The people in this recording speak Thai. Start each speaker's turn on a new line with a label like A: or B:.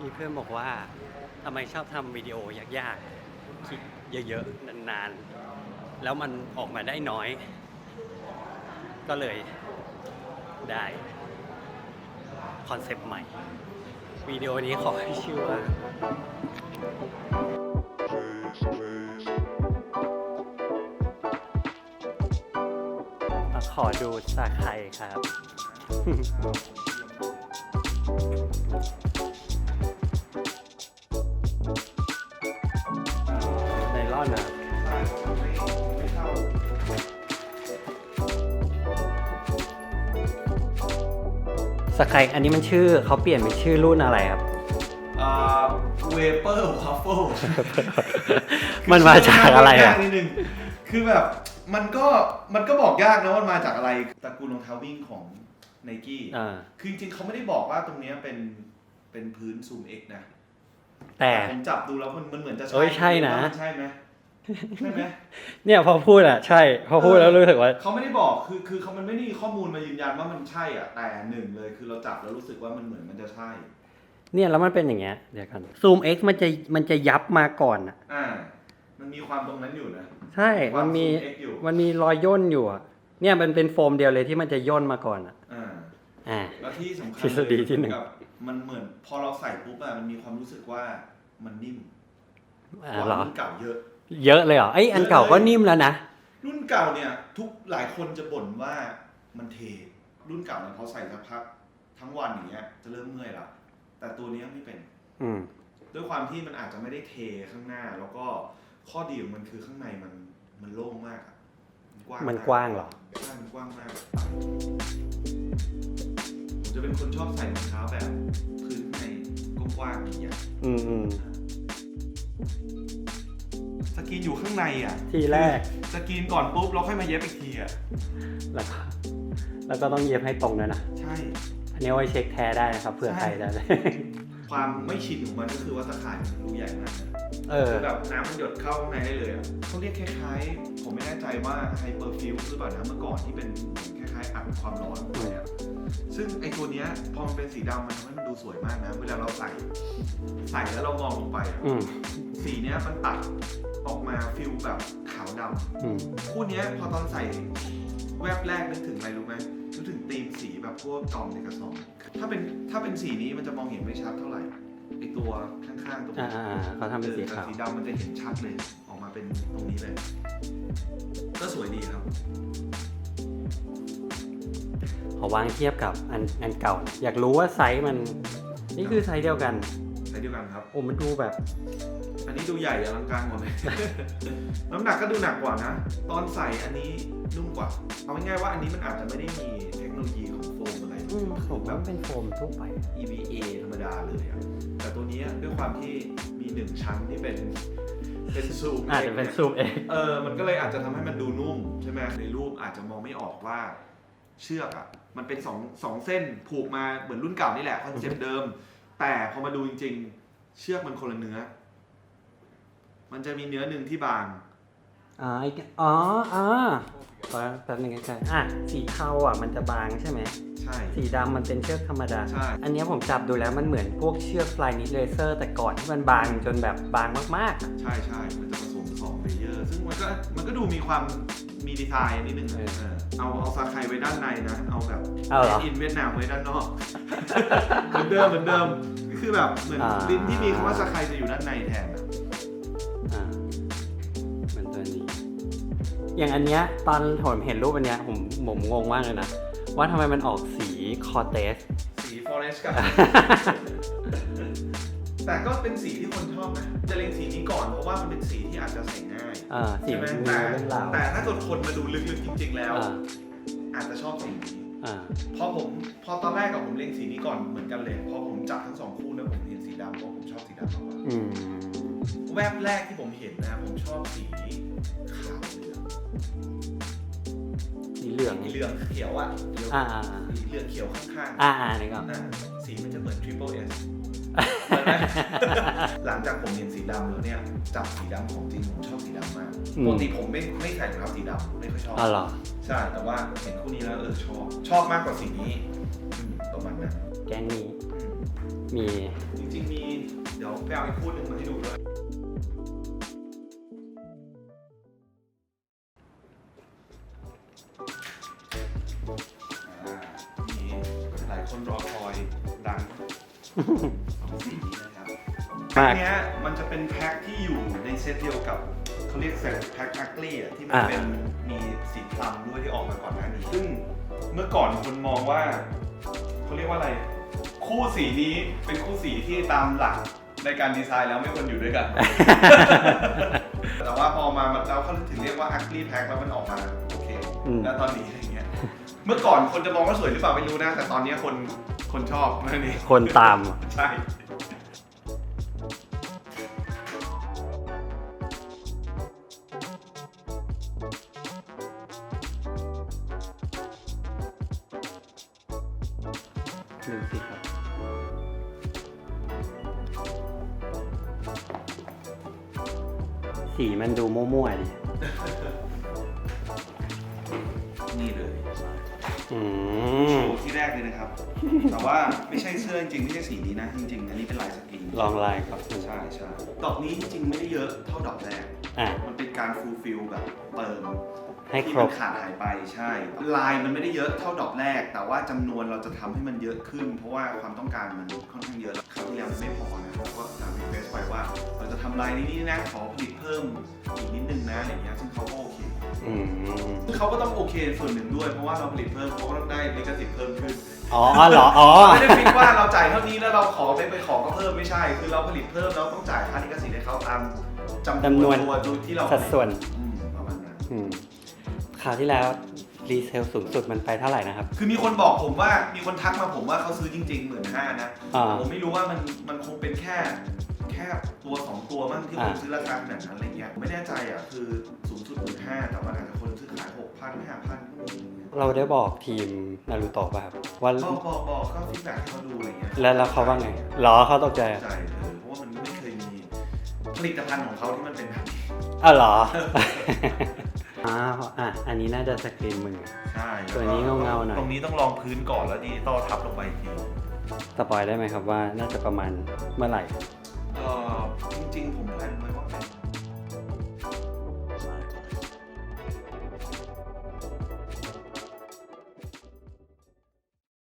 A: มีเพื่อนบอกว่าทำไมชอบทำวิดีโอยากๆคลิปเยอะๆ นานๆ แล้วมันออกมาได้น้อย ก็เลยได้คอนเซปต์ใหม่ วิดีโอนี้ขอให้ชื่อว่าขอดูสาไข่ครับ สกายอันนี้มันชื่อเขาเปลี่ยนเป็นชื่อรุ่นอะไรครับ
B: เวเปอร์วัฟเฟิล
A: มันมาจากอะไรอะ
B: นิดนึงคือแบบมันก็มันก็บอกยากนะว่ามันมาจากอะไรตระกูลรองเท้าวิ่งของไนกี้
A: อ่า
B: คือจริงๆเขาไม่ได้บอกว่าตรงเนี้ยเป็นเป็นพื้นซูม X นะ
A: แต่
B: ผมจับดูแล้วมันมันเหมือนจะ
A: เอ้ยใช่นะ
B: ใช่ไหม ใช่ไหม
A: เนี่ยพอพูดอะใช่ พอพูดแล้วรู้สึกว่า
B: เขาไม่ได้บอกคือคือเขามันไม่ได้มีข้อมูลมายืนยันว่ามันใช่อะแต่หนึ่งเลยคือเราจับแล้วรู้สึกว่ามันเหมือนมันจะใช่
A: เนี่ยแล้วมันเป็นอย่างเงี้ยเดี๋ยวกันซูม X มันจะมันจะยับมาก่อนอะ
B: อ่า มันมีความตรงนั้นอยู่นะ
A: ใช่มันมี
B: ความ Zoom X อยู่
A: มันมีรอยย่นอยู่อะเนี่ยมันเป็นโฟมเดียวเลยที่มันจะย่นมาก่อนอะ
B: อ่า
A: อ่า
B: แล้วที่สำคัญ
A: ทฤษฎีที่หนึ่ง
B: กับมันเหมือนพอเราใส่ปุ๊บอะมันมีความรู้สึกว่ามันนิ่ม
A: อ่าก
B: ว่า
A: เหรอ
B: รุ่นเก่าเยอะ
A: เยอะเลยเหรอไอยอันเก่าก็นิ่มแล้วนะ
B: รุ่นเก่าเนี่ยทุกหลายคนจะบ่นว่ามันเท รุ่นเก่าเนี่ยพอใส่สักพักทั้งวันอย่างเงี้ยจะเริ่มเมื่อยละแต่ตัวเนี้ยไม่เป็น
A: อืม
B: ด้วยความที่มันอาจจะไม่ได้เทข้างหน้า แล้วก็ข้อดีของมันคือข้างในมันมันโล่งมากอะมันกว้าง
A: มันา
B: ก
A: กว้างเหรอ
B: ใช่มันกว้างมากผมจะเป็นคนชอบใส่รองเท้าแบบพื้นในกว้างๆอย่าง
A: อืมอืม
B: สกรีนอยู่ข้างในอะ
A: ทีแรก
B: สกรีนก่อนปุ๊บเราค่อยมาเย็บอีกทีอะ
A: แล้วก็แล้วก็ต้องเย็บให้ตรงด้วยนะ
B: ใช่
A: อันนี้ไว้เช็คแท้ได้นะครับเผื่อ
B: ใช่
A: ใครจะได้
B: ความไม่ชินของมันก็คือว่าตะข่ายมันรูใหญ่มากนะ
A: เออ
B: คือแบบน้ำมันหยดเข้าข้างในได้เลยอะเขาเรียกคล้ายๆ ผมไม่แน่ใจว่าไฮเปอร์ฟิวหรือเปล่านะเมื่อก่อนที่เป็นคล้ายๆอัดความร้อนลงไปอะซึ่งไอตัวเนี้ยพอมันเป็นสีดำมันทำให้มันดูสวยมากนะ เวลาเราใส่ ใส่แล้วเรามองลงไปอะ
A: อืม
B: สีเนี้ยมันตัด ออกมาฟิลแบบขาวดำ
A: อืม
B: คู่เนี้ยพอตอนใส่แวบแรกนึกถึงอะไรรู้ไหมนึกถึงธีมสีแบบพวกกล่องในกระสอบถ้าเป็นถ้าเป็นสีนี้มันจะมองเห็นไม่ชัดเท่าไหร่ไอตัวข้างๆตรง
A: อ่า
B: นี้
A: อ่าอ่าเขาทำเป็นสี
B: แต่
A: ขาว
B: สีดำมันจะเห็นชัดเลยออกมาเป็นตรงนี้เลย ก็สวยดีครับ
A: ขอวางเทียบกับอันอันเก่า อยากรู้ว่าไซส์มัน นี่คือไซส์เดียวกัน
B: ใช้เดียวกันครับ
A: โอ้มันดูแบบ
B: อันนี้ดูใหญ่อลังการกว่าเลยน้ำหนักก็ดูหนักกว่านะ ตอนใส่อันนี้นุ่มกว่า เอาง่ายๆว่าอันนี้มันอาจจะไม่ได้มีเทคโนโลยีของโฟมอะไร
A: อืมผม
B: แบ
A: ว่า
B: บ
A: มันเป็นโฟมทั่วไป
B: EVA ธรรมดาเลยอะแต่ตัวเนี้ยด้วยความที่มีหนึ่งชั้นที่เป็น เป็นซูม
A: อาจจะเป็นซูมเอง
B: เออ มันก็เลยอาจจะทำให้มันดูนุ่มใช่ไหมในรูปอาจจะมองไม่ออกว่า เชือกอะมันเป็นสองสองเส้นผูกมาเหมือนรุ่นเก่านี่แหละคอนเซ็ปต์เดิม แต่พอมาดูจริง ๆ เชือกมันคนละเนื้อ มันจะมีเนื้อหนึ่งที่บาง
A: อ๋ออีกอ๋ออ๋อขอแป๊บนึงใกล้ๆอะสีเทาอะมันจะบางใช่ไหม
B: ใช่
A: สีดำมันเป็นเชือกธรรมดา
B: ใช่
A: อันเนี้ยผมจับดูแล้วมันเหมือนพวกเชือกฟลายนิดเลเซอร์ แต่ก่อนที่มันบางจนแบบบางมากๆอะ
B: ใช่ใช่มันจะผสมสองเลเยอร์ ซึ่งมันก็มันก็ดูมีความมีดีไซน์นิดนึงอะ
A: เออ
B: เออเอาเอาซาไคไว้ด้านในนะ เอาแบบ
A: เอาเหรอ
B: อินเวียดนามไว้ด้านนอกเหมือนเดิมเหมือนเดิม คือแบบเหมือน
A: อ่า
B: ลิ้นที่มีคำว่าซาไคจะอยู่ด้านในแทนอะ
A: อย่างอันเนี้ยตอนผมเห็นรูปอันเนี้ยผมผมงงมากเลยนะ ว่าทำไมมันออกสีคอเตส
B: สีฟอเรสกับ แต่ก็เป็นสีที่คนชอบนะ จะเล็งสีนี้ก่อนเพราะว่ามันเป็นสีที่อาจจะใส่ง่าย
A: อ่าสี
B: ใช่ไหม
A: มันมี
B: แต่
A: เรื่องราว
B: แต่ถ้าเกิดคนมาดูลึกๆจริง ๆ แล้ว
A: อ่า
B: อาจจะชอบสีนี้
A: อ่า
B: พอผมพอตอนแรกกับผมเล็งสีนี้ก่อนเหมือนกันเลยพอผมจับทั้งสองคู่แล้วผมเห็นสีดำเพราะผมชอบสีดำมากกว่า
A: อืม
B: แวบแรกที่ผมเห็นนะ ผมชอบสีขาวเหลือง
A: สีเหลือง
B: สีเหลืองเขียวอะเหลือง
A: อ่าอ่าอ่า
B: สีเหลืองเขียวข้างๆ
A: อ่าอ่านึกออก
B: อ่าสีมันจะเหมือน triple S หลังจากผมเห็นสีดำแล้วเนี่ย จับสีดำของจริงผมชอบสีดำมาก
A: อืม
B: ปกติผมไม่ไม่ใส่รองเท้าสีดำไม่ค่อยชอบ
A: อ๋อเหรอ
B: ใช่แต่ว่าเห็นคู่นี้แล้วเออชอบ ชอบมากกว่าสีนี้อืมประมาณนั้น
A: แก๊งนี้
B: อืม
A: มี
B: จริงๆมีไปเอาอีกคู่หนึ่งมาให้ดูด้วย สองสีนี้นะครับ
A: มาก
B: อันเนี้ยมันจะเป็นแพ็คที่อยู่ในเซตเดียวกับเขาเรียกเซตแพ็คอักลี่อะที่มัน
A: อ่า
B: เป็นมีสีคล้ำด้วยที่ออกมาก่อนหน้านี้ซึ่งเมื่อก่อนคนมองว่าเขาเรียกว่าอะไร คู่สีนี้เป็นคู่สีที่ตามหลักในการดีไซน์แล้วไม่ควรอยู่ด้วยกัน แต่ว่าพอมาแล้วเขาถึงเรียกว่า ugly pack แล้วมันออกมาโอเค
A: อืม
B: แล้วตอนนี้อะไรเงี้ยเมื่อก่อนคนจะมองว่าสวยหรือเปล่าไม่รู้นะ แต่ตอนนี้คนคนชอบนั่นเอง
A: คนตาม
B: ใช่
A: ดูสิครับ สีมันดูมั่วๆดิ
B: นี่เลย
A: อื
B: โช
A: ม
B: ว์ที่แรกเลยนะครับ แต่ว่าไม่ใช่เสื้อจริงๆไม่ใช่สีนี้นะ จริง ๆ อันนี้เป็นลายสกรีน
A: ลองลายครับ
B: ใช่ใช่ดอกนี้จริงๆไม่ได้เยอะเท่าดอกแรก
A: อะ
B: มันเป็นการฟูลฟิลแบบเติม
A: ให้
B: ที่
A: คร
B: มั
A: บ
B: นขาดหายไปใช่ ลายมันไม่ได้เยอะเท่าดอกแรก แต่ว่าจำนวนเราจะทำให้มันเยอะขึ้น เพราะว่าความต้องการมันค่อนข้างเยอะแล้วคราวที่แล้วมันไม่พอนะเราก็ถามรีเควสไปว่าเราจะ ทำลายนี้นี่นะขอผลิตเพิ่มอีกนิดนึงนะอะไรเงี้ยซึ่งเขาก็โอเค
A: อืม
B: ซึ่งเขาก็ต้องโอเคส่วนหนึ่งด้วย เพราะว่าเราผลิตเพิ่มเขาก็ต้องได้ลิขสิทธิ์เพิ่มขึ้น
A: อ๋อเหรออ๋อ
B: ไม่ได้ฟิกว่าเราจ่ายเท่านี้แล้วเราขอไปไปขอก็เพิ่มไม่ใช่ คือเราผลิตเพิ่มเราต้องจ่ายค่าลิขสิทธิ์ให้เขาตามจำ
A: จำนวน
B: ตัวดูที่เรา
A: สัดส่วน
B: อืมประมาณนั้น
A: อืมคราวที่แล้วรีเซลสูงสุดมันไปเท่าไหร่นะครับ
B: คือมีคนบอกผมว่ามีคนทักมาผมว่าเขาซื้อจริงๆหมื่นห้านะ
A: อ่า
B: ผมไม่รู้ว่ามันมันคงเป็นแค่แค่ ตัวสองตัวมั้งที่คน
A: อ่า
B: ซื้อราคาขนาดนั้นอะไรเงี้ยไม่แน่ใจอะคือสูงสุดหมื่นห้าแต่ว่าอาจจะคนซื้อขายหกพันห้าพัน
A: เราได้บอกทีมนารูโตะป่ะครับว่า
B: บอกบอกบอกก็ฟีดแบ็กให้เขาดูอะไรเงี้ย
A: แล้วแล้วเขาว่าไงหรอเขาตกใจ
B: ใจเออเพราะว่ามันไม่เคยมีผลิตภัณฑ์ของเขาที่มันเป็นแบบนี้
A: อ้าวเหรออ้าวอะอันนี้น่าจะสกรีนมือ
B: ใช่
A: ตัวนี้เงาๆหน่อย
B: ตรงนี้ต้องรองพื้นก่อนแล้วดิจิตอลทับลงไปอีกที
A: สปอยได้ไหมครับว่าน่าจะประมาณเมื่อไหร่